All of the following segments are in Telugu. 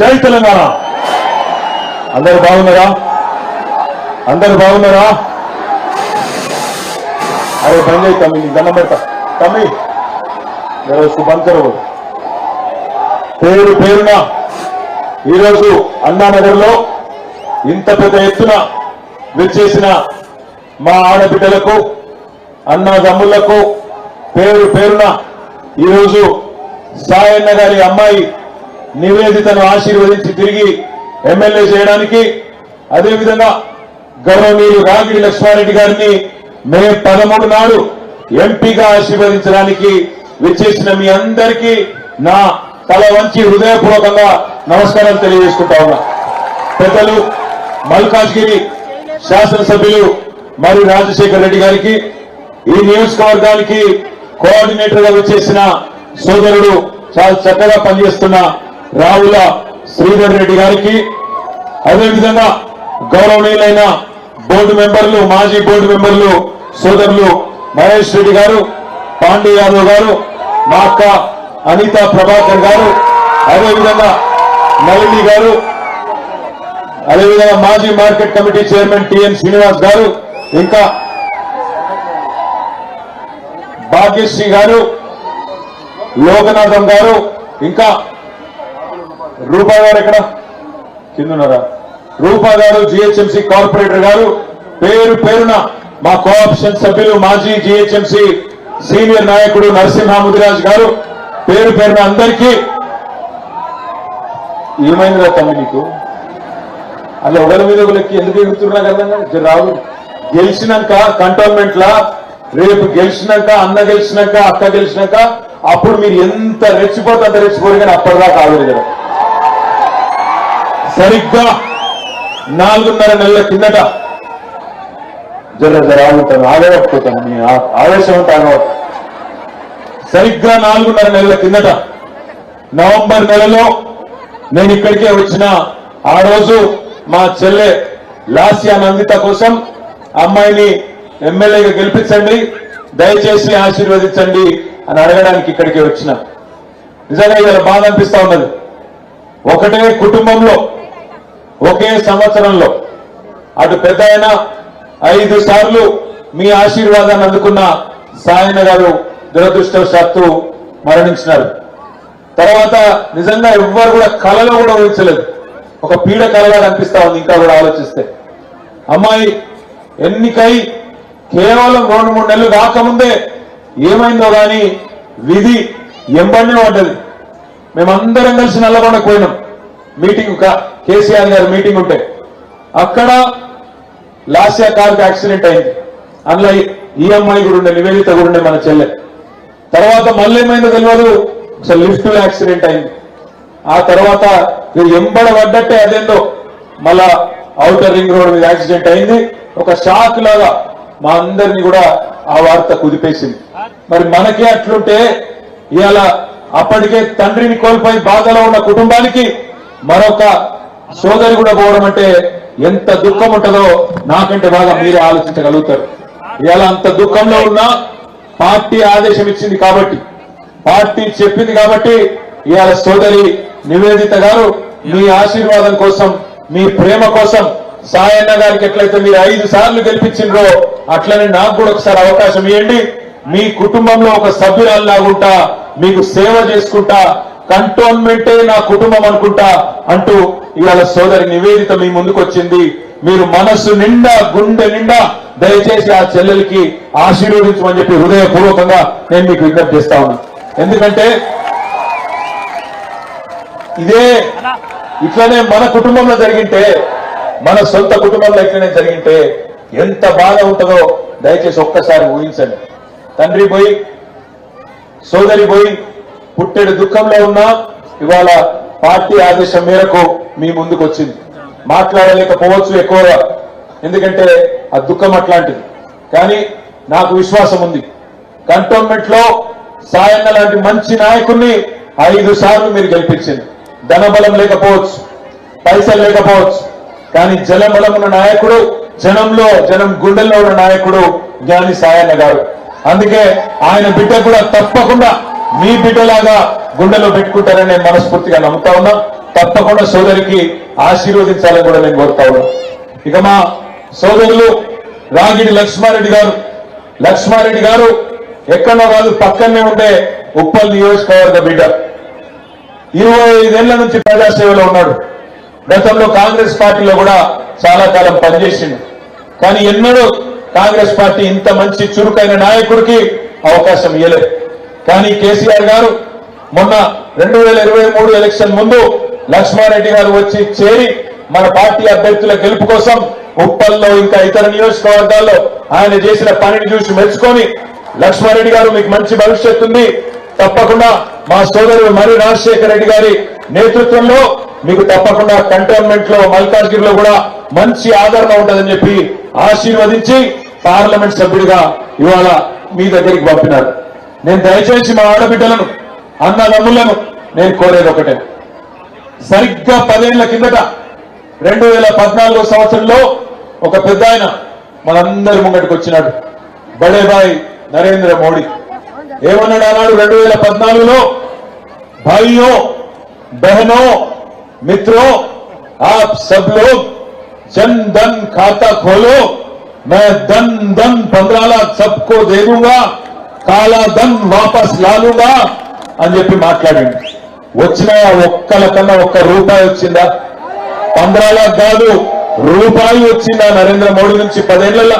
జై తెలంగాణ. అందరు బాగున్నారా? అందరు బాగున్నారా? అరే బంద్ అయ్యి తమ్మి నీకు దండం పెడతా. తమ్మి ఈరోజు బంకరు పేరు పేరున ఈరోజు అన్నానగర్లో ఇంత పెద్ద ఎత్తున విచ్చేసిన మా ఆడబిడ్డలకు అన్నదమ్ములకు పేరు పేరున ఈరోజు సాయన్న గారి అమ్మాయి నివేదితను ఆశీర్వదించి తిరిగి ఎమ్మెల్యే చేయడానికి అదేవిధంగా గౌరవనీయులు రాగిడి లక్ష్మారెడ్డి గారిని మే పదమూడు నాడు ఎంపీగా ఆశీర్వదించడానికి విచ్చేసిన మీ అందరికీ నా తల వంచి హృదయపూర్వకంగా నమస్కారం తెలియజేసుకుంటా ఉన్నా. పెద్దలు మల్కాజ్గిరి శాసనసభ్యులు మరి రాజశేఖర్ రెడ్డి గారికి ఈ నియోజకవర్గానికి కోఆర్డినేటర్గా వచ్చేసిన సోదరుడు చాలా చక్కగా పనిచేస్తున్న రావుల శ్రీధర్ రెడ్డి గారికి అదేవిధంగా గౌరవనీయులైన బోర్డు మెంబర్లు మాజీ బోర్డు మెంబర్లు సోదరులు మహేష్ రెడ్డి గారు పాండే యాదవ్ గారు మా అక్క అనిత ప్రభాకర్ గారు అదేవిధంగా నళిని గారు అదేవిధంగా మాజీ market committee chairman TN Srinivas garu ఇంకా భాగ్యశ్రీ గారు లోకనాథం గారు ఇంకా రూపా గారు ఎక్కడ? కిందన్నారా రూపా గారు జిహెచ్ఎంసీ కార్పొరేటర్ గారు పేరు పేరున మా కోఆప్షన్ సభ్యులు మాజీ జిహెచ్ఎంసీ సీనియర్ నాయకుడు నరసింహ ముదిరాజ్ గారు పేరు పేరున అందరికీ ఏమైందిరా తమ్మి నీకు? అలా ఒకరి మీద ఒకరికి ఎందుకు ఎగురుతున్నా కదా జర రావు గెలిచినాక కంటోన్మెంట్ లా రేపు గెలిచినాక అన్న గెలిచినాక అక్క గెలిచినాక అప్పుడు మీరు ఎంత రెచ్చిపోతే అంత రెచ్చిపోరు కానీ అప్పటిదాకా ఆవిరి కదా. సరిగ్గా నాలుగున్నర నెలల కిందట జర జర ఆగుతాను ఆగకపోతాను ఆవేశం అంటే ఆగవచ్చు సరిగ్గా నాలుగున్నర నెలల కిందట నవంబర్ నెలలో నేను ఇక్కడికే వచ్చిన ఆ రోజు మా చెల్లె లాస్యా నందిత కోసం అమ్మాయిని ఎమ్మెల్యేగా గెలిపించండి దయచేసి ఆశీర్వదించండి అని అడగడానికి ఇక్కడికి వచ్చిన. నిజంగా ఇలా బాధ అనిపిస్తా ఉన్నది. ఒకటే కుటుంబంలో ఒకే సంవత్సరంలో అటు పెద్ద ఆయన ఐదు సార్లు మీ ఆశీర్వాదాన్ని అందుకున్న సాయన గారు దురదృష్టవశాత్తు మరణించినారు. తర్వాత నిజంగా ఎవ్వరు కూడా కళలో కూడా ఊహించలేదు. ఒక పీడ కళగా కనిపిస్తా ఉంది ఇంకా కూడా ఆలోచిస్తే. అమ్మాయి ఎన్నికై కేవలం రెండు మూడు నెలలు కాకముందే ఏమైందో గాని విధి ఎంబడినే పడ్డది మేమందరం కలిసి నల్లగొండకు పోయినాం. మీటింగ్ కేసీఆర్ గారు మీటింగ్ ఉంటే. అక్కడ లాస్యా కార్కి యాక్సిడెంట్ అయింది. అందులో ఈఎంఐ కూడా ఉండే నివేదిత కూడా ఉండే మన చెల్లె. తర్వాత మళ్ళీ ఏమైందో తెలియదు అసలు లిఫ్ట్లో యాక్సిడెంట్ అయింది. ఆ తర్వాత మీరు ఎంబడ పడ్డట్టే అదేందో. మళ్ళా అవుటర్ రింగ్ రోడ్ మీద యాక్సిడెంట్ అయింది. ఒక షాక్ లాగా మా అందరినీ కూడా ఆ వార్త కుదిపేసింది. మరి మనకే అట్లుంటే ఇవాళ అప్పటికే తండ్రిని కోల్పోయి బాధలో ఉన్న కుటుంబానికి మరొక సోదరి కూడా పోవడం అంటే ఎంత దుఃఖం ఉంటుందో నాకంటే బాగా మీరే ఆలోచించగలుగుతారు. ఇవాళ అంత దుఃఖంలో ఉన్నా పార్టీ ఆదేశం ఇచ్చింది కాబట్టి పార్టీ చెప్పింది కాబట్టి ఇవాళ సోదరి నివేదిత గారు మీ ఆశీర్వాదం కోసం మీ ప్రేమ కోసం సాయన్న గారికి ఎట్లయితే మీరు ఐదు సార్లు గెలిపించిండ్రో అట్లనే నాకు కూడా ఒకసారి అవకాశం ఇవ్వండి మీ కుటుంబంలో ఒక సభ్యురాల్లాగుంటా మీకు సేవ చేసుకుంటా కంటోన్మెంటే నా కుటుంబం అనుకుంటా అంటూ ఇవాళ సోదరి నివేదిత మీ ముందుకు వచ్చింది మీరు మనస్సు నిండా గుండె నిండా దయచేసి ఆ చెల్లెలకి ఆశీర్వదించమని చెప్పి హృదయపూర్వకంగా నేను మీకు విజ్ఞప్తి చేస్తా ఉన్నా. ఎందుకంటే ఇదే ఇట్లనే మన కుటుంబంలో జరిగింటే మన సొంత కుటుంబంలో ఇట్లనే జరిగింటే ఎంత బాధ ఉంటుందో దయచేసి ఒక్కసారి ఊహించండి. తండ్రి పోయి సోదరి పోయి పుట్టెడు దుఃఖంలో ఉన్నా ఇవాళ పార్టీ ఆదేశం మేరకు మీ ముందుకు వచ్చింది మాట్లాడలేకపోవచ్చు ఎక్కువగా. ఎందుకంటే ఆ దుఃఖం అట్లాంటిది. కానీ నాకు విశ్వాసం ఉంది. కంటోన్మెంట్లో సాయన్న లాంటి మంచి నాయకుడిని ఐదు సార్లు మీరు గెలిపించింది. ధనబలం లేకపోవచ్చు పైసలు లేకపోవచ్చు. కానీ జలబలం ఉన్న నాయకుడు జనంలో జనం గుండెల్లో ఉన్న నాయకుడు జ్ఞాని సాయన్న గారు. అందుకే ఆయన బిడ్డ కూడా తప్పకుండా మీ బిడ్డలాగా గుండెలో పెట్టుకుంటారని నేను మనస్ఫూర్తిగా నమ్ముతా ఉన్నా. తప్పకుండా సోదరికి ఆశీర్వదించాలని కూడా నేను కోరుతా ఉన్నా. ఇక మా సోదరులు రాగిడి లక్ష్మారెడ్డి గారు. లక్ష్మారెడ్డి గారు ఎక్కడో కాదు పక్కనే ఉండే ఉప్పల్ నియోజకవర్గ బిడ్డ. ఇరవై ఐదేళ్ళ నుంచి ప్రజాసేవలో ఉన్నాడు. గతంలో కాంగ్రెస్ పార్టీలో కూడా చాలా కాలం పనిచేసింది కానీ ఎన్నడూ కాంగ్రెస్ పార్టీ ఇంత మంచి చురుకైన నాయకుడికి అవకాశం ఇవ్వలేదు కానీ కేసీఆర్ గారు మొన్న రెండు వేల ఇరవై మూడు ఎలక్షన్ ముందు లక్ష్మారెడ్డి గారు వచ్చి చేరి మన పార్టీ అభ్యర్థుల గెలుపు కోసం ఉప్పల్లో ఇంకా ఇతర నియోజకవర్గాల్లో ఆయన చేసిన పనిని చూసి మెచ్చుకొని లక్ష్మారెడ్డి గారు మీకు మంచి భవిష్యత్తు ఉంది. తప్పకుండా మా సోదరుడు మరి రాజశేఖర రెడ్డి గారి నేతృత్వంలో మీకు తప్పకుండా కంటోన్మెంట్లో మల్కాజ్గిరిలో కూడా మంచి ఆదరణ ఉంటుందని చెప్పి ఆశీర్వదించి పార్లమెంట్ సభ్యుడిగా ఇవాళ మీ దగ్గరికి పంపినారు. నేను దయచేసి మా ఆడబిడ్డలను అన్నదమ్ములను నేను కోరేది ఒకటే. సరిగ్గా పదేళ్ళ కిందట రెండు వేల పద్నాలుగో సంవత్సరంలో ఒక పెద్ద ఆయన మనందరి ముంగటికి వచ్చినాడు. బడేబాయ్ నరేంద్ర మోడీ. ఏమన్నాడు అన్నాడు రెండు వేల పద్నాలుగులో? భాయ్యో బహనో మిత్రో ఆప్ సబ్ జన్ ధన్ ఖాతా ఖోలో మే ధన్ ధన్ పంద్రాల సబ్కో దేవుగా కాలాదం వాపస్ లాలుగా అని చెప్పి మాట్లాడండి. వచ్చిన ఒక్కల కన్నా ఒక్క రూపాయి వచ్చిందా? పంద్రాల కాదు రూపాయి వచ్చిందా నరేంద్ర మోడీ నుంచి? పదేళ్ళలో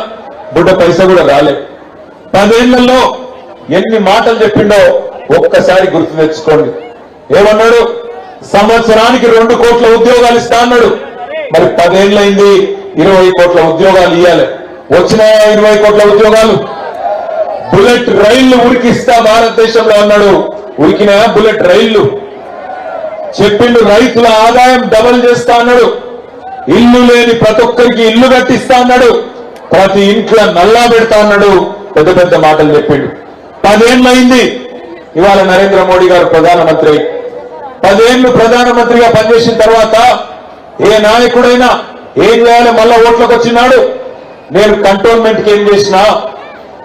బుడ్డ పైస కూడా రాలే. పదేళ్ళలో ఎన్ని మాటలు చెప్పిండో ఒక్కసారి గుర్తు తెచ్చుకోండి. ఏమన్నాడు? సంవత్సరానికి రెండు కోట్ల ఉద్యోగాలు ఇస్తా అన్నాడు. మరి పదేళ్ళైంది ఇరవై కోట్ల ఉద్యోగాలు ఇవ్వాలి వచ్చిన ఇరవై కోట్ల ఉద్యోగాలు? బుల్లెట్ రైళ్ళు ఉరికిస్తా భారతదేశంలో అన్నాడు. ఉరికిన బుల్లెట్ రైళ్ళు. చెప్పిండు రైతుల ఆదాయం డబల్ చేస్తా అన్నాడు. ఇల్లు లేని ప్రతి ఒక్కరికి ఇల్లు కట్టిస్తా అన్నాడు. ప్రతి ఇంట్లో నల్లా పెడతా అన్నాడు. పెద్ద పెద్ద మాటలు చెప్పిండు. పదేళ్ళయింది. ఇవాళ నరేంద్ర మోడీ గారు ప్రధానమంత్రి. పదేళ్ళు ప్రధానమంత్రిగా పనిచేసిన తర్వాత ఏ నాయకుడైనా ఏం చేయాలి? మళ్ళా ఓట్లకు వచ్చినాడు. నేను కంటోన్మెంట్కి ఏం చేసినా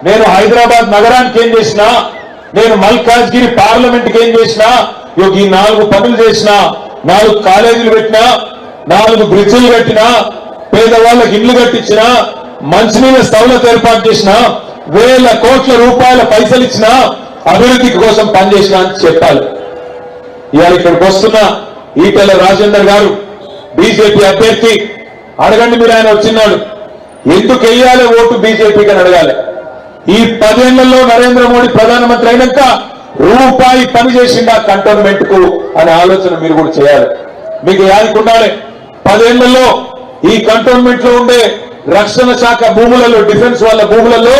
నేను హైదరాబాద్ నగరానికి ఏం చేసినా నేను మల్కాజ్గిరి పార్లమెంట్కి ఏం చేసినా ఈ నాలుగు పనులు చేసినా నాలుగు కాలేజీలు పెట్టినా నాలుగు బ్రిడ్జిలు కట్టినా పేదవాళ్ళకి ఇల్లు కట్టించినా మంచినీళ్ళ సౌలత ఏర్పాటు చేసిన వేల కోట్ల రూపాయల పైసలు ఇచ్చిన అభివృద్ధి కోసం పనిచేసిన అని చెప్పాలి. ఇవాళ ఇక్కడికి వస్తున్న ఈటెల రాజేందర్ గారు బీజేపీ అభ్యర్థి అడగండి మీరు ఆయన వచ్చినాడు. ఎందుకు వెయ్యాలి ఓటు బీజేపీకి అని అడగాలి. ఈ పదేళ్ళలో నరేంద్ర మోడీ ప్రధానమంత్రి అయినాక రూపాయి పని చేసిండా కంటోన్మెంట్కు అనే ఆలోచన మీరు కూడా చేయాలి. మీకు యాదికి ఉండాలి. పదేళ్ళలో ఈ కంటోన్మెంట్లో ఉండే రక్షణ శాఖ భూములలో డిఫెన్స్ వాళ్ళ భూములలో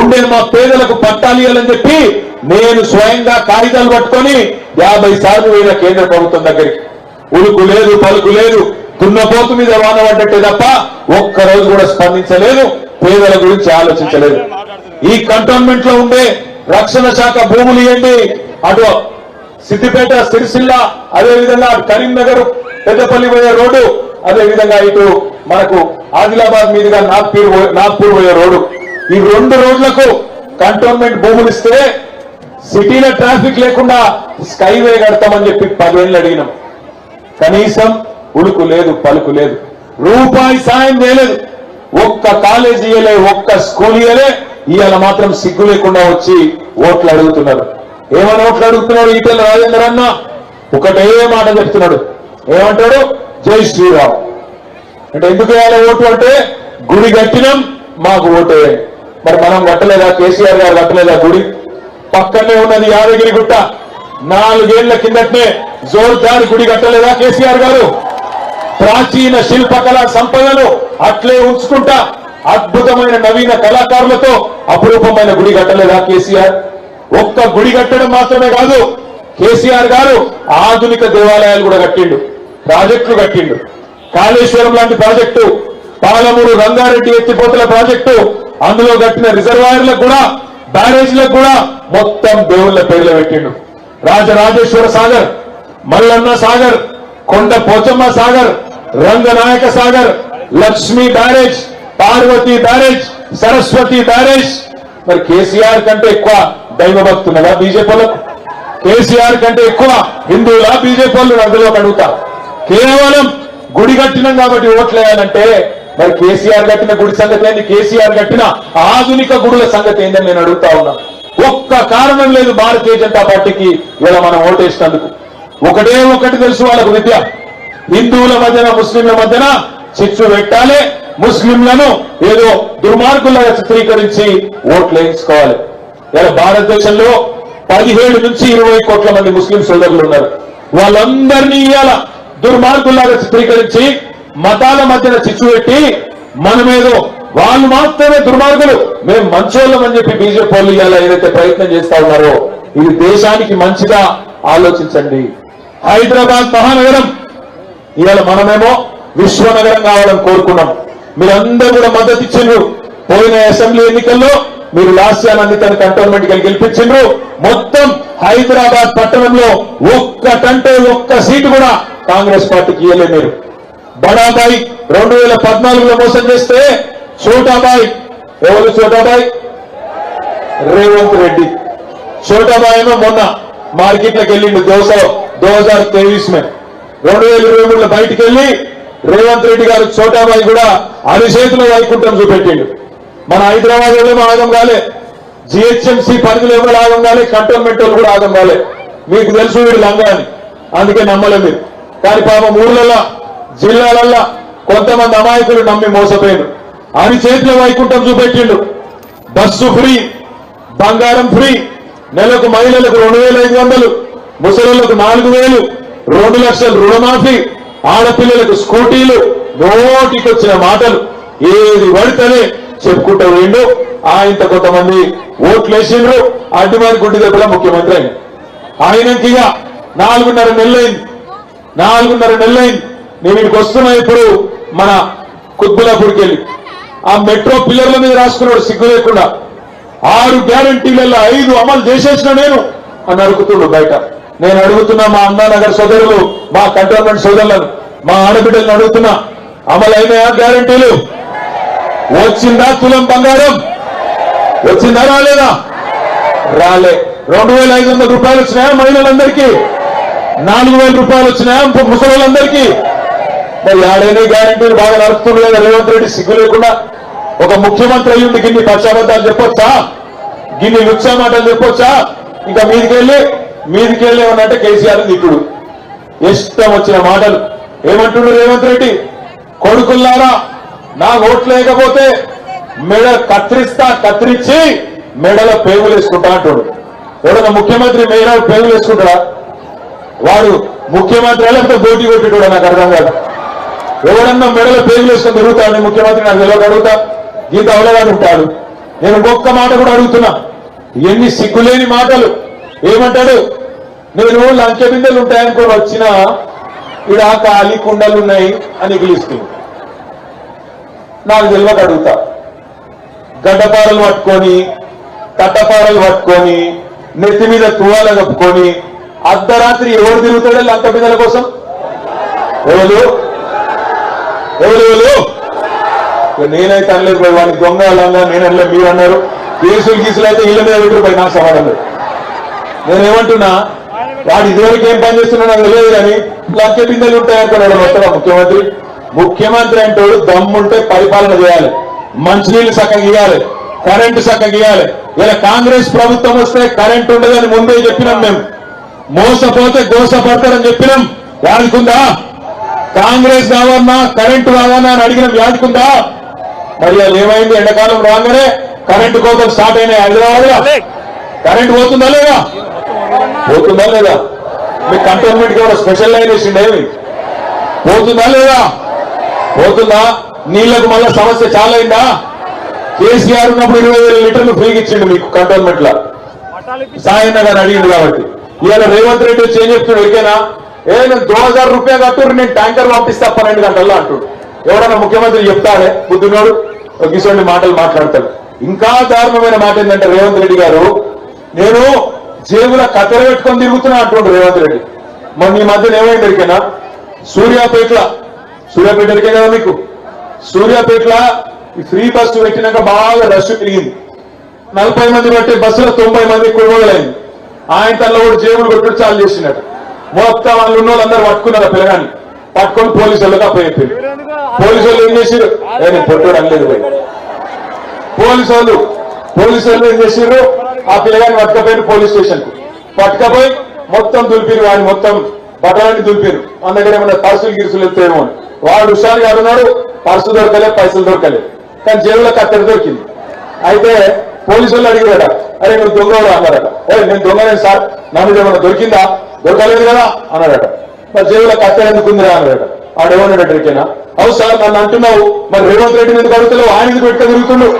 ఉండే మా పేదలకు పట్టాలియాలని చెప్పి నేను స్వయంగా కాగితాలు పట్టుకొని యాభై సార్లు పోయిన కేంద్ర ప్రభుత్వం దగ్గరికి. ఉలుకు లేదు పలుకు లేదు. దున్నపోతు మీద వాన పడ్డట్టే తప్ప ఒక్క రోజు కూడా స్పందించలేదు. పేదల గురించి ఆలోచించలేదు. ఈ కంటోన్మెంట్లో ఉండే రక్షణ శాఖ భూములు ఇవ్వండి. అటు సిద్దిపేట సిరిసిల్ల అదే విధంగా కరీంనగర్ పెద్దపల్లి పోయే రోడ్డు అదే విధంగా ఇటు మనకు ఆదిలాబాద్ మీదుగా నాగ్పూర్ నాగ్పూర్ పోయే రోడ్డు. ఈ రెండు రోడ్లకు కంటోన్మెంట్ భూములు ఇస్తే సిటీలో ట్రాఫిక్ లేకుండా స్కైవే కడతామని చెప్పి పదివేళ్ళు అడిగినాం. కనీసం ఉడుకు లేదు పలుకు లేదు. రూపాయి సాయం చేయలేదు. ఒక్క కాలేజీ ఇయ్యలే ఒక్క స్కూల్ ఇయ్యలే. ఇవాళ మాత్రం సిగ్గు లేకుండా వచ్చి ఓట్లు అడుగుతున్నారు. ఏమని ఓట్లు అడుగుతున్నాడు ఈటల రాజేందర్ అన్న? ఒకటే మాట చెప్తున్నాడు. ఏమంటాడు? జై శ్రీరామ్. అంటే ఎందుకు వేయాలి ఓటు అంటే గుడి కట్టినాం మాకు ఓటు. మరి మనం కట్టలేదా? కేసీఆర్ గారు కట్టలేదా గుడి? పక్కనే ఉన్నది యాదగిరి గుట్ట. నాలుగేళ్ళ కిందటనే జోర్దార్ గుడి కట్టలేదా కేసీఆర్ గారు? ప్రాచీన శిల్పకళ సంపదను అట్లే ఉంచుకుంటా. అద్భుతమైన నవీన కళాకారులతో అపురూపమైన గుడి కట్టలేదా కేసీఆర్. ఒక్క గుడి కట్టడం మాత్రమే కాదు కేసీఆర్ గారు ఆధునిక దేవాలయాలు కూడా కట్టిండు ప్రాజెక్టులు కట్టిండు. కాళేశ్వరం లాంటి ప్రాజెక్టు పాలమూరు రంగారెడ్డి ఎత్తిపోతల ప్రాజెక్టు అందులో కట్టిన రిజర్వాయర్లకు కూడా బ్యారేజ్లకు కూడా మొత్తం దేవుళ్ళ పేర్లు పెట్టిండు. Rajarajeshwara Sagar Mallanna Sagar Konda Pochamma Sagar Ranganayaka Sagar Lakshmi barrage Parvati barrage Saraswati barrage మరి కేసీఆర్ కంటే ఎక్కువ దైవ భక్తున్నదా బీజేపీలకు కేసీఆర్ కంటే ఎక్కువ హిందువులా బీజేపీ వాళ్ళు అందులో అడుగుతా. కేవలం గుడి కట్టినాం కాబట్టి ఓట్లేయాలంటే మరి కేసీఆర్ కట్టిన గుడి సంగతి ఏంది? కేసీఆర్ కట్టిన ఆధునిక గుడుల సంగతి ఏందని నేను అడుగుతా ఉన్నా. ఒక్క కారణం లేదు భారతీయ జనతా పార్టీకి ఇలా మనం ఓటేసినందుకు. ఒకటే ఒకటి తెలుసు వాళ్ళకు విద్య. హిందువుల మధ్యన ముస్లింల మధ్యన చిచ్చు పెట్టాలి. ముస్లింలను ఏదో దుర్మార్గులుగా చిత్రీకరించి ఓట్లు వేయించుకోవాలి ఇలా భారతదేశంలో పదిహేడు నుంచి ఇరవై కోట్ల మంది ముస్లిం సోదరులు ఉన్నారు. వాళ్ళందరినీ ఇవాళ దుర్మార్గులాగా చిత్రీకరించి మతాల మధ్యన చిచ్చు పెట్టి మనమేదో వాళ్ళు మాత్రమే దుర్మార్గులు మేము మంచోళ్ళం అని చెప్పి బీజేపీ వాళ్ళు ఇవాళ ఏదైతే ప్రయత్నం చేస్తా ఉన్నారో ఇది దేశానికి మంచిగా ఆలోచించండి. హైదరాబాద్ మహానగరం ఇవాళ మనమేమో విశ్వనగరం కావాలని కోరుకున్నాం. మీరందరూ కూడా మద్దతు ఇచ్చిండ్రు. పోయిన అసెంబ్లీ ఎన్నికల్లో మీరు లాస్ట్ యానాన్ని తన కంటోన్మెంట్కి గెలిపించిండ్రు. మొత్తం హైదరాబాద్ పట్టణంలో ఒక్కటంటే ఒక్క సీటు కూడా కాంగ్రెస్ పార్టీకి ఇవ్వలే మీరు. బడాబాయి రెండు వేల పద్నాలుగులో మోసం చేస్తే చోటాబాయ్ ఎవరు చోటాబాయ్? రేవంత్ రెడ్డి. చోటాబాయ్ ఏమో మొన్న మార్కెట్లోకి వెళ్ళిండు దోస దో హజార్ తేవీస్ మే రెండు వేల ఇరవై మూడులో బయటికి వెళ్ళి రేవంత్ రెడ్డి గారు చోటాబాయి కూడా అరిచేతిలో వైకుంఠం చూపెట్టిండు. మన హైదరాబాద్ ఏమో ఆగం కాలే. జిహెచ్ఎంసీ పరిధిలో ఎవరు ఆగం కాలే? కంటోన్మెంట్ కూడా ఆగం కాలే. మీకు తెలుసు వీడు లంగా అని అందుకే నమ్మలేదు మీరు. కానీ పాపం ఊర్లలో జిల్లాలల్లో కొంతమంది అమాయకులు నమ్మి మోసపోయారు అని చేతిలో వైకుంఠం చూపెట్టిండు. బస్సు ఫ్రీ బంగారం ఫ్రీ. నెలకు మహిళలకు రెండు వేల ఐదు వందలు ముసలులకు నాలుగు వేలు రెండు లక్షలు రుణమాఫీ. ఆడపిల్లలకు స్కూటీలు నోటికొచ్చిన మాటలు ఏది పడితేనే చెప్పుకుంటూ పోయిండు. ఆయనతో కొంతమంది ఓట్లు వేసిండ్రు అడ్డుమారి గుడ్డి దగ్గర ముఖ్యమంత్రి అయింది ఆయనకి ఇక నాలుగున్నర నెలలైంది. నాలుగున్నర నెలలైంది. నేను ఇక్కడికి వస్తున్నా ఇప్పుడు మన కుత్బులాపూర్కి వెళ్ళి ఆ మెట్రో పిల్లర్ల మీద రాసుకున్నాడు సిగ్గు లేకుండా ఆరు గ్యారంటీలలో ఐదు అమలు చేసేసిన నేను అని అడుగుతుండు బయట. నేను అడుగుతున్నా మా అన్నానగర్ సోదరులు మా కంటోన్మెంట్ సోదరులను మా ఆడబిడ్డలను అడుగుతున్నా అమలు గ్యారంటీలు. వచ్చిందా తులం బంగారం? వచ్చిందా రాలేదా? రాలే. రెండు వేల ఐదు వందల రూపాయలు వచ్చినాయా మహిళలందరికీ? నాలుగు వేల రూపాయలు వచ్చినాయా ముసలిళ్ళందరికీ? మరి ఆడైనా గ్యారంటీలు బాగా నడుస్తుంది కదా రేవంత్ రెడ్డి సిగ్గు లేకుండా ఒక ముఖ్యమంత్రి అయ్యుండి గిన్ని పక్షాబద్ధాలు చెప్పొచ్చా? గిన్ని లుచ్చా చెప్పొచ్చా? ఇంకా మీదికెళ్ళి మీదికెళ్ళి ఏమన్నంటే కేసీఆర్ దిక్కుడు ఇష్టం వచ్చిన మాటలు. ఏమంటుండు రేవంత్ రెడ్డి? కొడుకుల్లారా నా ఓట్లు లేకపోతే మెడ కత్తిరిస్తా కత్తిరించి మెడలో పేగులు వేసుకుంటా అంటాడు ఎవడన్నా ముఖ్యమంత్రి మెడ పేగులు వేసుకుంటాడా వాడు ముఖ్యమంత్రి లేకపోతే పోటీ కొట్టేటోడు? నాకు అర్థం కాదు. ఎవడన్నా మెడలో పేగులు వేసుకొని తిరుగుతాడు ముఖ్యమంత్రి నాకు తెలియదు అడుగుతా. దీంతో అవలగాడు ఉంటాడు. నేను ఒక్క మాట కూడా అడుగుతున్నా. ఎన్ని సిగ్గులేని మాటలు. ఏమంటాడు? నేను లంకె బిందెలు ఉంటాయనుకొని వచ్చిన ఇక్కడ ఖాళీ కుండలు ఉన్నాయి అని పిలుస్తుంది నాకు తెలియక అడుగుతా. గడ్డపారలు పట్టుకొని కట్టపారలు పట్టుకొని నెత్తి మీద తువాల కప్పుకొని అర్ధరాత్రి ఎవరు తిరుగుతాడో లంక బిందెల కోసం? ఎవరు? ఎవరు ఎవరు? నేనైతే అనలేదు పోయి వాడిని దొంగ లంగా నేను మీరు అన్నారు కేసులు గీసులు అయితే ఇళ్ళ మీద పెట్టారు పోయి నాకు సమాధానం లేదు. నేనేమంటున్నా వాడు ఇదివరకు ఏం పని చేస్తున్నా నాకు తెలియదు కానీ లక్ష బిందెలు ఉంటాయనుకున్నాడు మొత్తం ముఖ్యమంత్రి. ముఖ్యమంత్రి అంటే దమ్ముంటే పరిపాలన చేయాలి. మంచినీళ్ళు చక్కగా ఇవ్వాలి కరెంటు చక్కగా ఇవ్వాలి ఇలా కాంగ్రెస్ ప్రభుత్వం వస్తే కరెంట్ ఉండదని ముందే చెప్పినాం మేము. మోసపోతే గోసపడతారని చెప్పినాం. వాడుకుందా కాంగ్రెస్ కావన్నా కరెంటు కావన్నా అని అడిగినాం వాడుకుందా మరి అది ఏమైంది? ఎండాకాలం రాగానే కరెంటు కోతలు స్టార్ట్ అయినాయి హైదరాబాద్ కరెంట్ పోతుందా లేదా? పోతుందా లేదా? మీ కంటోన్మెంట్ కూడా స్పెషల్ లైన్ వేసిండేవి పోతుందా లేదా? పోతుందా? నీళ్ళకు మళ్ళా సమస్య చాలా అయిందా కేసీఆర్ ఉన్నప్పుడు ఇరవై వేల లీటర్లు ఫ్రీగా ఇచ్చిండు మీకు కంటోన్మెంట్లో సాయన్న గారు అడిగిండు కాబట్టి. ఇవాళ రేవంత్ రెడ్డి వచ్చి ఏం చెప్తున్నాడు? ఎరికేనా? ఏ నేను దో హజార్ రూపాయ కట్టురు నేను ట్యాంకర్ పంపిస్తా పన్నెండు గంటల్లో అంటుడు. ఎవడన్నా ముఖ్యమంత్రి చెప్తాడే? బుద్ధినోడు ఒక మాటలు మాట్లాడతాడు. ఇంకా దారుణమైన మాట ఏంటంటే రేవంత్ రెడ్డి గారు నేను జేబుల కత్తెర పెట్టుకొని తిరుగుతున్నా అంటుండు రేవంత్ రెడ్డి. మొన్న ఈ మధ్యన ఏమైంది ఎరికేనా? సూర్యాపేటల సూర్యాపేట ఎరికే కదా మీకు? సూర్యాపేటల ఈ ఫ్రీ బస్సు పెట్టినాక బాగా రష్ పెరిగింది. నలభై మంది పట్టే బస్సులో తొంభై మంది కొనుగోలైంది ఆయన తనలో కూడా జేబులు కొట్టుడు చాలు చేసినట్టు మొత్తం వాళ్ళు ఉన్న వాళ్ళందరూ పట్టుకున్నారు ఆ పిల్లగాని పట్టుకొని పోలీసు వాళ్ళకి అప్పచెప్పారు పోలీసు వాళ్ళు ఏం చేశారు ఏ, నేను పొట్టుడు అనలేదు పోలీసు వాళ్ళు పోలీసు వాళ్ళు ఏం చేశారు ఆ పిల్లగాని పట్టుకపోయిన పోలీస్ స్టేషన్కు పట్టుకపోయి మొత్తం దులిపిరు వాడిని మొత్తం బట్టలన్నీ దులిపిరు. మన దగ్గర ఏమన్నా పర్సులు గిరుసులు ఎత్తేమో అని. వాడు హుషారు గారు ఉన్నాడు పర్సు దొరకలే పైసలు దొరకలే. కానీ జేబులో కత్తెర దొరికింది. అయితే పోలీసు వాళ్ళు అడిగారట అరే నువ్వు దొంగ అన్నారట. అరే నేను దొంగలేను సార్. నా మీద ఏమన్నా దొరికిందా? దొరకలేదు కదా అన్నాడట మరి జేబులో కత్తెర ఎందుకు ఉందిరా? అన్నాడట ఆడేమన్నాడట ఎరికేనా అవు సార్ నన్ను అంటున్నావు. మరి రేవంత్ రెడ్డి ఎందుకు అడుగుతున్నావు? ఆయన ఎందుకు పెట్టుకు తిరుగుతున్నావు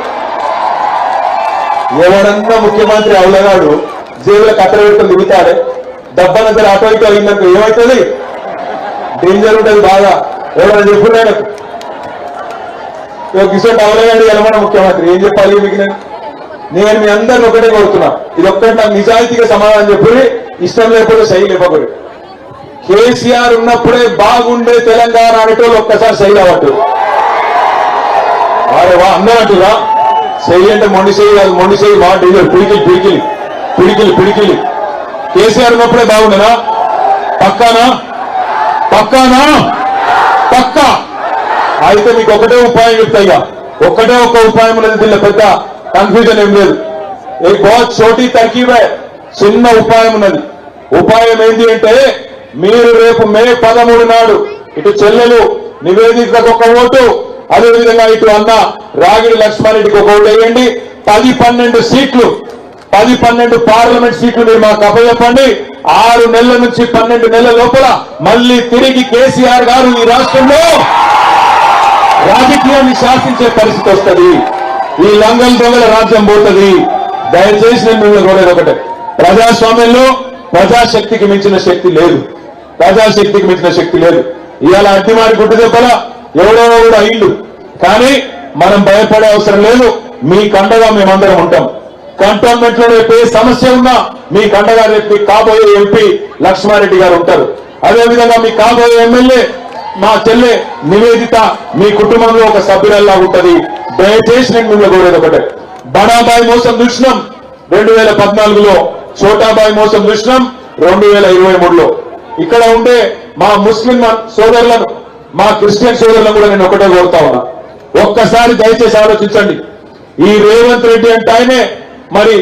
ఎవడన్నా ముఖ్యమంత్రి అవలగాడు జేబులో కట్టెల పెట్టుకుని దిగుతాడే. దెబ్బనంతా అటో ఇటో అయిందనుకో ఏమవుతుంది డేంజర్ ఉంటుంది బాగా. ఎవరైనా చెప్పున్నాడు కిషోర్ అవలగాడు ఎలమన ముఖ్యమంత్రి? ఏం చెప్పాలి మీకు నేను? నేను మీ అందరిని ఒకటే కోరుతున్నా. ఇది ఒక్కటి నాకు నిజాయితీగా సమాధానం చెప్పి ఇష్టం లేకపోతే సై లేపకూడదు కేసీఆర్ ఉన్నప్పుడే బాగుండే తెలంగాణ అనేటోళ్ళు ఒక్కసారి సై అవ్వట్టు వారే వా అందరూ అంటురా చెయ్యి అంటే మొండి చెయ్యి కాదు మొండి చెయ్యి మా డీజర్ పిడికిలి పిడికిలి. పిడికిలి పిడికిలి. కేసీఆర్ ఉన్నప్పుడే బాగుండేనా? పక్కానా? పక్కానా? పక్కా. అయితే మీకు ఒకటే ఉపాయం చెప్తాయిగా ఒకటే ఒక్కటే ఒక ఉపాయం అనేది దీనిలో పెద్ద కన్ఫ్యూజన్ ఏం లేదు. ఏ బహుత్ చోటీ తర్కీబ్. చిన్న ఉపాయం ఉన్నది. ఉపాయం ఏంటి అంటే మీరు రేపు మే పదమూడు నాడు ఇటు చెల్లెలు నివేదికకు ఒక ఓటు. అదేవిధంగా ఇటు అన్న రాగిడి లక్ష్మారెడ్డికి ఒక ఓటు వేయండి. పది పన్నెండు సీట్లు పది పన్నెండు పార్లమెంట్ సీట్లు మీరు మాకు అప్పచెప్పండి. ఆరు నెలల నుంచి పన్నెండు నెలల లోపల మళ్ళీ తిరిగి కేసీఆర్ గారు ఈ రాష్ట్రంలో రాజకీయాన్ని శాసించే పరిస్థితి వస్తుంది. ఈ లంగల్ దొంగల రాజ్యం పోతుంది. దయచేసి నేను మిమ్మల్ని ఒకటే. ప్రజాస్వామ్యంలో ప్రజాశక్తికి మించిన శక్తి లేదు. ప్రజాశక్తికి మించిన శక్తి లేదు. ఇవాళ అడ్డిమారి గుడ్డు దెబ్బలా ఎవరో కూడా అయిండు కానీ మనం భయపడే అవసరం లేదు. మీ కండగా మేమందరం ఉంటాం. కంటోన్మెంట్లో రేపు ఏ సమస్య ఉన్నా మీ కండగా రేపు కాబోయే ఎంపీ లక్ష్మారెడ్డి గారు ఉంటారు. అదేవిధంగా మీ కాబోయే ఎమ్మెల్యే మా చెల్లె నివేదిత మీ కుటుంబంలో ఒక సభ్యులల్లా ఉంటది. దయచేసి నేను మిమ్మల్ని కోరేది ఒకటే. బడాబాయి మోసం చూసినాం రెండు వేల పద్నాలుగులో చోటాబాయి మోసం చూసినాం రెండు వేల ఇరవై మూడులో. ఇక్కడ ఉండే మా ముస్లిం సోదరులను మా క్రిస్టియన్ సోదరులను కూడా నేను ఒకటే కోరుతా ఉన్నా. ఒక్కసారి దయచేసి ఆలోచించండి. ఈ రేవంత్ రెడ్డి అంటే ఆయనే. మరి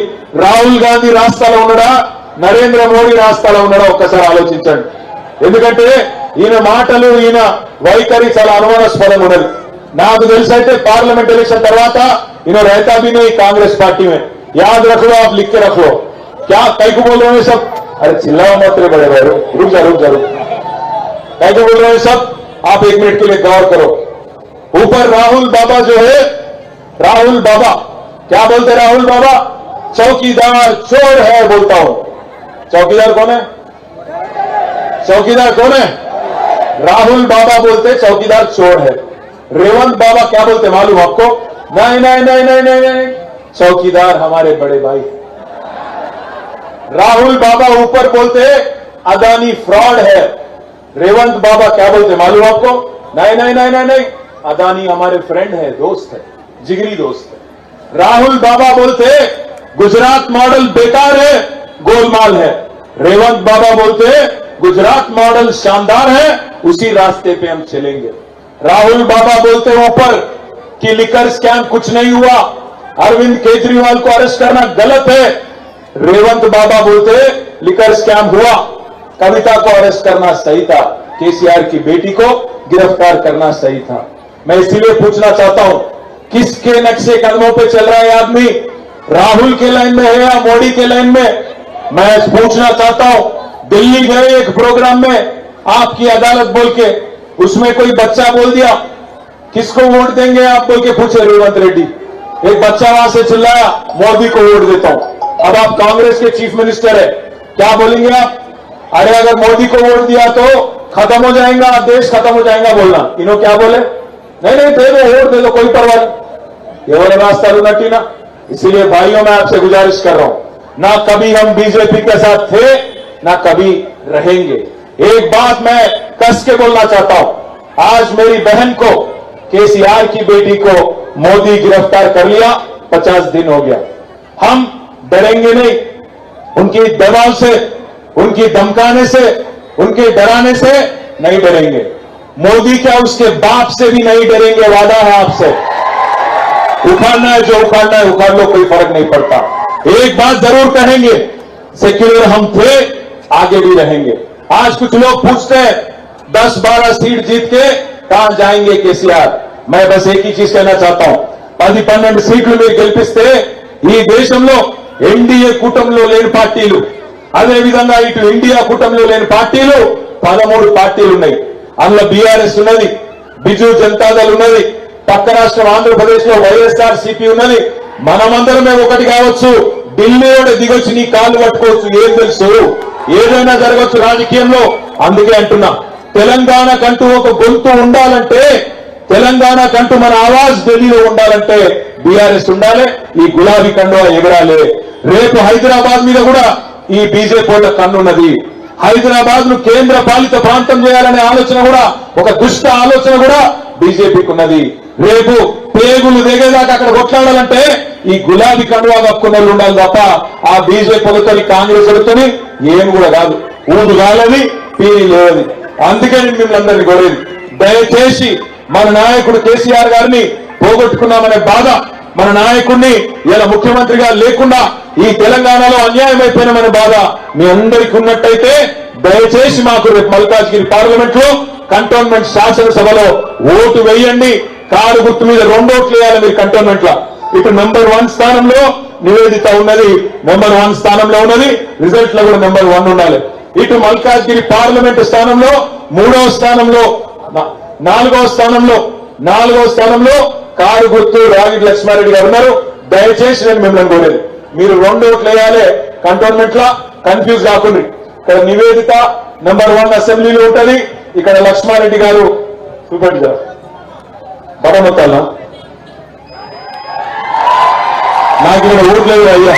రాహుల్ గాంధీ రాస్తాలో ఉన్నాడా? నరేంద్ర మోడీ రాస్తాలో ఉన్నాడా? ఒక్కసారి ఆలోచించండి. ఎందుకంటే ఈయన మాటలు ఈయన వైఖరి చాలా అనుమానాస్పదం ఉన్నది. నాకు తెలిసైతే పార్లమెంట్ ఎలక్షన్ తర్వాత ఈయన రైతాబీనే కాంగ్రెస్ పార్టీ యాద్ రఖో ఆఫ్ లిక్కే రఖో క్యా కైకు బోల్ సబ్? అరే చిల్లా మాత్రమే పడేవారు. రూక్ జా రూక్ జా బోల్ సబ్? आप एक मिनट के लिए गौर करो। ऊपर राहुल बाबा जो है, राहुल बाबा। क्या बोलते राहुल बाबा? चौकीदार चोर है बोलता हूँ। चौकीदार कौन है? चौकीदार कौन है? राहुल बाबा बोलते चौकीदार चोर है। रेवंत बाबा क्या बोलते मालूम आपको? नहीं नहीं नहीं नहीं नहीं नहीं। चौकीदार हमारे बड़े भाई। राहुल बाबा ऊपर बोलते अदानी फ्रॉड है। रेवंत बाबा, क्या बोलते मालूम आपको? नहीं नहीं नहीं नहीं नहीं। अदानी हमारे फ्रेंड है, दोस्त है, जिगरी दोस्त है। राहुल बाबा बोलते, गुजरात मॉडल बेकार है, गोलमाल है। रेवंत बाबा बोलते, गुजरात मॉडल शानदार है, उसी रास्ते पे हम चलेंगे। राहुल बाबा बोलते ऊपर कि लिकर स्कैम कुछ नहीं हुआ। अरविंद केजरीवाल को अरेस्ट करना गलत है। रेवंत बाबा बोलते लिकर स्कैम हुआ। कविता को अरेस्ट करना सही था। केसीआर की बेटी को गिरफ़्तार करना सही था। मैं इसीलिए पूछना चाहता हूँ, किसके नक्शे कदमों पे चल रहा है आदमी? राहुल के लाइन में है या मोदी के लाइन में? मैं पूछना चाहता हूँ, दिल्ली गए एक प्रोग्राम में, आपकी अदालत बोल के, उसमें कोई बच्चा बोल दिया, किसको वोट देंगे आप? बोल के पूछे रेवंत रेड्डी। एक बच्चा वहाँ से चिल्लाया, मोदी को वोट देता हूँ। अब आप कांग्रेस के चीफ मिनिस्टर है, क्या बोलेंगे आप? अरे अगर मोदी को वोट दिया तो खत्म हो जाएगा, देश खत्म हो जाएगा बोलना। इन्हों क्या बोले? नहीं नहीं, दे दो, वोट दे दो, कोई परवाह नहीं। ये बोले रास्ता तो रुनटी ना। इसीलिए भाइयों, मैं आपसे गुजारिश कर रहा हूँ, ना कभी हम बीजेपी के साथ थे, ना कभी रहेंगे। एक बात मैं कस के बोलना चाहता हूँ, आज मेरी बहन को, केसीआर की बेटी को मोदी गिरफ़्तार कर लिया, पचास दिन हो गया। हम डरेंगे नहीं। उनकी दबाव से उनकी धमकाने से उनके डराने से नहीं डरेंगे मोदी क्या उसके बाप से भी नहीं डरेंगे वादा है आपसे उखाड़ना है जो उखाड़ना है उखाड़ लो कोई फर्क नहीं पड़ता एक बात जरूर कहेंगे सेक्युलर हम थे आगे भी रहेंगे आज कुछ लोग पूछते हैं दस बारह सीट जीत के कहां जाएंगे केसीआर मैं बस एक ही चीज कहना चाहता हूं పది పన్నెండు సీట్లు మీరు గెలిపిస్తే ఈ దేశంలో ఎన్డీఏ కూటమిలో లేని పార్టీలు అదే విధంగా ఇటు ఇండియా కూటమిలో లేని పార్టీలు పదమూడు పార్టీలు ఉన్నాయి. అందులో బీఆర్ఎస్ ఉన్నది బిజు జనతాదళ్ ఉన్నది పక్క రాష్ట్రం ఆంధ్రప్రదేశ్లో వైఎస్ఆర్ సిపి ఉన్నది. మనమందరమే ఒకటి కావచ్చు ఢిల్లీ కూడా దిగొచ్చి నీ కాళ్ళు పట్టుకోవచ్చు ఏం తెలుసు? ఏదైనా జరగవచ్చు రాజకీయంలో అందుకే అంటున్నా. తెలంగాణకంటూ ఒక గొంతు ఉండాలంటే తెలంగాణకంటూ మన ఆవాజ్ ఢిల్లీలో ఉండాలంటే బీఆర్ఎస్ ఉండాలి ఈ గులాబీ కండువా ఎగరాలి. రేపు హైదరాబాద్ మీద కూడా ఈ బీజేపీ కన్నున్నది. హైదరాబాద్ను కేంద్ర పాలిత ప్రాంతం చేయాలనే ఆలోచన కూడా ఒక దుష్ట ఆలోచన కూడా బీజేపీకి ఉన్నది రేపు పేగులు దిగేదాకా అక్కడ కొట్లాడాలంటే ఈ గులాబీ కండువా కప్పుకున్న ఉండాలి తప్ప ఆ బీజేపీ కాంగ్రెస్ వాళ్ళతో ఏం కూడా కాదు. ఊదు కాలది పీని లేదని. అందుకే నేను మిమ్మల్ని అందరినీ కోరేది. దయచేసి మన నాయకుడు కేసీఆర్ గారిని పోగొట్టుకున్నామనే బాధ మన నాయకుడిని ఇలా ముఖ్యమంత్రిగా లేకుండా ఈ తెలంగాణలో అన్యాయం అయిపోయినామనే బాధ మీ అందరికి ఉన్నట్టయితే దయచేసి మాకు రేపు మల్కాజ్గిరి పార్లమెంట్లో కంటోన్మెంట్ శాసనసభలో ఓటు వేయండి. కారు గుర్తు మీద రెండు ఓట్లు వేయాలి మీరు కంటోన్మెంట్లో ఇటు నెంబర్ వన్ స్థానంలో నివేదిత ఉన్నది నెంబర్ వన్ స్థానంలో ఉన్నది రిజల్ట్లో కూడా నెంబర్ వన్ ఉండాలి. ఇటు మల్కాజ్గిరి పార్లమెంట్ స్థానంలో మూడవ స్థానంలో నాలుగవ స్థానంలో నాలుగవ స్థానంలో కారు గుర్తు రాగిడి లక్ష్మారెడ్డి గారు ఉన్నారు. దయచేసి నేను మిమ్మల్ని కోరేది. మీరు రెండు ఓట్లు వేయాలి. కంటోన్మెంట్ లా కన్ఫ్యూజ్ కాకుండా. ఇక్కడ నివేదిత నెంబర్ వన్ అసెంబ్లీలో ఉంటది. ఇక్కడ లక్ష్మారెడ్డి గారు చూపండి సార్ బడమొత్తాలా నాకు ఇక్కడ ఓట్లేదు అయ్యా.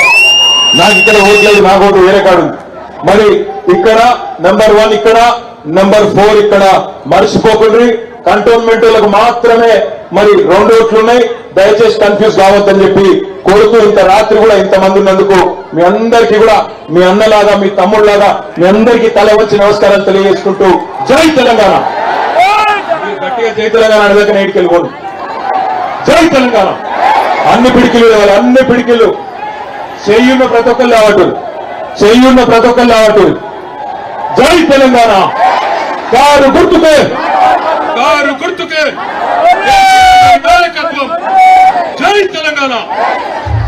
నాకు ఇక్కడ ఓట్లేదు నాకు ఓటు వేరే కాడు మరి ఇక్కడ నెంబర్ వన్ ఇక్కడ నెంబర్ ఫోర్ ఇక్కడ. మర్చిపోకండి. కంటోన్మెంట్ మాత్రమే మరి రెండు ఓట్లు ఉన్నాయి దయచేసి కన్ఫ్యూజ్ కావద్దని చెప్పి కోరుతూ ఇంత రాత్రి కూడా ఇంతమంది ఉన్నందుకు మీ అందరికీ కూడా మీ అన్నలాగా మీ తమ్ముళ్ళలాగా మీ అందరికీ తల వచ్చి నమస్కారాలు తెలియజేసుకుంటూ జై తెలంగాణ. గట్టిగా జై తెలంగాణ అడగక నేటికి వెళ్ళిపోను జై తెలంగాణ. అన్ని పిడికిలు లేవాలి అన్ని పిడికిలు చెయ్యున్న ప్రతి ఒక్కరు లేవట్టు. చెయ్యున్న ప్రతి ఒక్కరు లేవట్టు. జై తెలంగాణ. కారు గుర్తుకే. కారు గుర్తుకే. జై తెలంగాణ